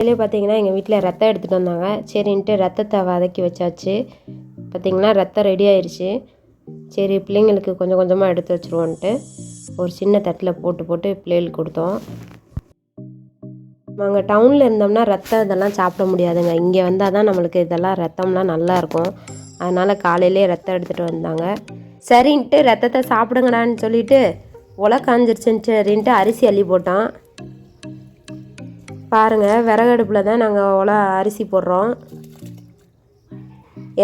அதிலே பார்த்தீங்கன்னா எங்கள் வீட்டில் ரத்தம் எடுத்துகிட்டு வந்தாங்க. சரின்ட்டு ரத்தத்தை வதக்கி வச்சாச்சு. பார்த்தீங்கன்னா ரத்தம் ரெடி ஆயிடுச்சு சரி பிள்ளைங்களுக்கு கொஞ்சம் கொஞ்சமாக எடுத்து வச்சுருவோன்ட்டு ஒரு சின்ன தட்டில் போட்டு போட்டு பிள்ளைகளுக்கு கொடுத்தோம். நாங்கள் டவுனில் இருந்தோம்னா ரத்தம் இதெல்லாம் சாப்பிட முடியாதுங்க. இங்கே வந்தால் தான் நம்மளுக்கு இதெல்லாம் ரத்தம்லாம் நல்லாயிருக்கும் அதனால் காலையிலே ரத்தம் எடுத்துகிட்டு வந்தாங்க. சரின்ட்டு ரத்தத்தை சாப்பிடுங்கடான்னு சொல்லிட்டு உலை சரின்ட்டு அரிசி அள்ளி போட்டான். பாருங்கள் விறகடுப்பில் தான் நாங்கள் உலை அரிசி போடுறோம்.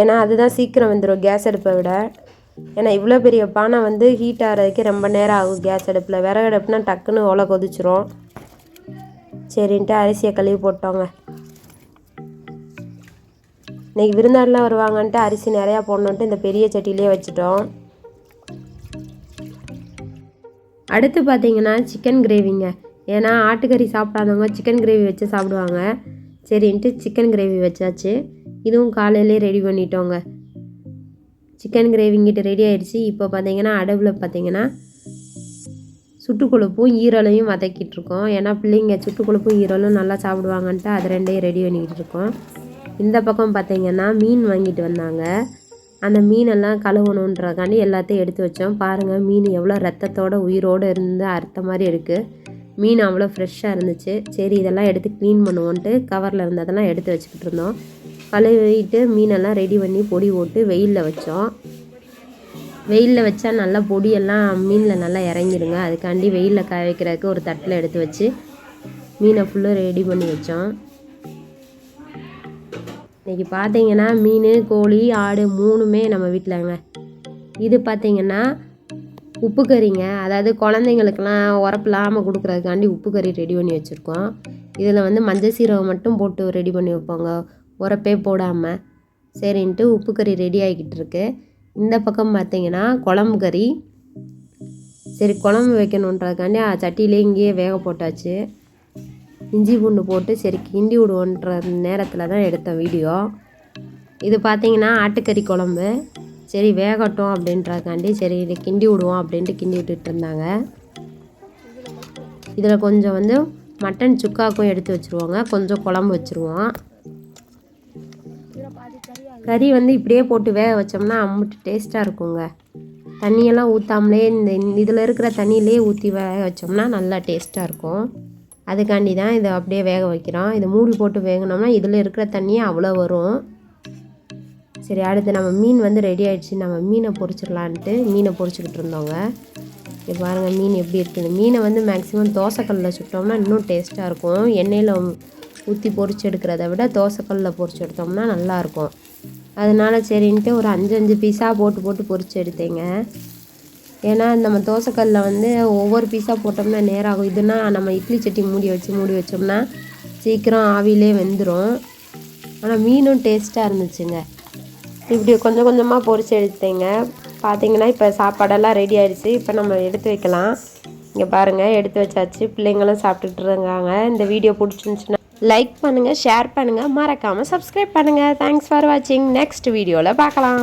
ஏன்னா அதுதான் சீக்கிரம் வந்துடும் கேஸ் அடுப்பை விட. ஏன்னா இவ்வளோ பெரிய பானை வந்து ஹீட் ஆகிறதுக்கு ரொம்ப நேரம் ஆகும் கேஸ் அடுப்பில். விறகடுப்புனா டக்குன்னு ஒலை கொதிச்சிரும். சரின்ட்டு அரிசியை கழுவி போட்டோங்க. இன்றைக்கி விருந்தாடலாம் வருவாங்கன்ட்டு அரிசி நிறையா போடணுன்ட்டு இந்த பெரிய சட்டிலேயே வச்சுட்டோம். அடுத்து பார்த்தீங்கன்னா சிக்கன் கிரேவிங்க ஏன்னா ஆட்டுக்கறி சாப்பிடாதவங்க சிக்கன் கிரேவி வச்சு சாப்பிடுவாங்க. சரின்ட்டு சிக்கன் கிரேவி வச்சாச்சு. இதுவும் காலையிலே ரெடி பண்ணிட்டோங்க. சிக்கன் கிரேவிங்கிட்ட ரெடி ஆயிடுச்சு. இப்போ பார்த்தீங்கன்னா அடவில் பார்த்தீங்கன்னா சுட்டுக்கொழுப்பும் ஈரலையும் வதக்கிட்டு இருக்கோம் ஏன்னா பிள்ளைங்க சுட்டுக்கொழுப்பும் ஈரலும் நல்லா சாப்பிடுவாங்கன்ட்டு அது ரெண்டையும் ரெடி பண்ணிக்கிட்டு இருக்கோம் இந்த பக்கம் பார்த்தீங்கன்னா மீன் வாங்கிட்டு வந்தாங்க. அந்த மீனெல்லாம் கழுவணுன்றக்காண்டி எல்லாத்தையும் எடுத்து வச்சோம். பாருங்கள் மீன் எவ்வளோ ரத்தத்தோட உயிரோடு இருந்து அறுத்த மாதிரி இருக்குது மீன் அவ்வளோ ஃப்ரெஷ்ஷாக இருந்துச்சு. சரி இதெல்லாம் எடுத்து க்ளீன் பண்ணுவோன்ட்டு கவரில் இருந்ததெல்லாம் எடுத்து வச்சுக்கிட்டு இருந்தோம். கழுவிட்டு மீனெல்லாம் ரெடி பண்ணி பொடி போட்டு வெயிலில் வச்சோம். வெயிலில் வச்சா நல்லா பொடியெல்லாம் மீனில் நல்லா இறங்கிடுங்க. அதுக்காண்டி வெயிலில் காய வைக்கிறதுக்கு ஒரு தட்டில் எடுத்து வச்சு மீனை ஃபுல்லாக ரெடி பண்ணி வச்சோம். இன்றைக்கி பார்த்தீங்கன்னா மீன் கோழி ஆடு மூணுமே நம்ம வீட்டிலங்க இது பார்த்தீங்கன்னா உப்பு கறிங்க. அதாவது குழந்தைங்களுக்கெல்லாம் உரப்பில்லாமல் கொடுக்குறதுக்காண்டி உப்பு கறி ரெடி பண்ணி வச்சுருக்கோம். இதில் வந்து மஞ்சள் சீரகம் மட்டும் போட்டு ரெடி பண்ணி வைப்போங்க. உரப்பே போடாமல் சரின்ட்டு உப்பு கறி ரெடி ஆகிக்கிட்டு இருக்கு. இந்த பக்கம் பார்த்தீங்கன்னா குழம்பு கறி. சரி குழம்பு வைக்கணுன்றதுக்காண்டி ஆ, சட்டியிலே இங்கேயே வேக போட்டாச்சு. இஞ்சி பூண்டு போட்டு சரி கிண்டி விடுவோன்ற நேரத்தில் தான் எடுத்த வீடியோ. இது பார்த்தீங்கன்னா ஆட்டுக்கறி குழம்பு. சரி வேகட்டும் அப்படின்றதுக்காண்டி சரி இதை கிண்டி விடுவோம் அப்படின்ட்டு கிண்டி விட்டுட்டு இருந்தாங்க. இதில் கொஞ்சம் வந்து மட்டன் சுக்காக்கும் எடுத்து வச்சுருவோங்க. கொஞ்சம் குழம்பு வச்சுருவோம். கறி வந்து இப்படியே போட்டு வேக வச்சோம்னா அம்முட்டு டேஸ்ட்டாக இருக்குங்க. தண்ணியெல்லாம் ஊற்றாமலே இந்த இதில் இருக்கிற தண்ணியிலே ஊற்றி வேக வச்சோம்னா நல்லா டேஸ்ட்டாக இருக்கும். அதுக்காண்டி தான் இதை அப்படியே வேக வைக்கிறோம். இதை மூடி போட்டு வேகணும்னா இதில் இருக்கிற தண்ணியே அவ்வளோ வரும். சரி அடுத்து நம்ம மீன் வந்து ரெடி ஆகிடுச்சு நம்ம மீனை பொரிச்சிடலான்ட்டு மீனை பொறிச்சிக்கிட்டு இருந்தோங்க. இப்போ பாருங்கள் மீன் எப்படி இருக்குது. மீனை வந்து மேக்ஸிமம் தோசைக்கல்லில் சுட்டோம்னா இன்னும் டேஸ்ட்டாக இருக்கும். எண்ணெயில் ஊற்றி பொறிச்சு எடுக்கிறத விட தோசைக்கல்லில் பொரிச்சு எடுத்தோம்னா நல்லாயிருக்கும் அதனால சரின்ட்டு ஒரு அஞ்சு அஞ்சு பீஸாக போட்டு போட்டு பொறிச்சு எடுத்தேங்க. ஏன்னா நம்ம தோசைக்கல்லில் வந்து ஒவ்வொரு பீஸாக போட்டோம்னா நேரம் ஆகும் இதுனா நம்ம இட்லி சட்டி மூடி வச்சு மூடி வச்சோம்னா சீக்கிரம் ஆவிலே வெந்துடும் ஆனால் மீனும் டேஸ்ட்டாக இருந்துச்சுங்க. இப்படி கொஞ்சம் கொஞ்சமாக பொறிச்சு எடுத்தேங்க. பார்த்தீங்கன்னா இப்போ சாப்பாடெல்லாம் ரெடி ஆயிடுச்சு. இப்போ நம்ம எடுத்து வைக்கலாம். இங்கே பாருங்கள் எடுத்து வச்சாச்சு. பிள்ளைங்களும் சாப்பிட்டுட்டு இருக்காங்க. இந்த வீடியோ பிடிச்சிருந்துச்சுன்னா லைக் பண்ணுங்கள் ஷேர் பண்ணுங்கள் மறக்காமல் சப்ஸ்கிரைப் பண்ணுங்கள் தேங்க்ஸ் ஃபார் வாட்சிங் நெக்ஸ்ட் வீடியோவில் பார்க்கலாம்.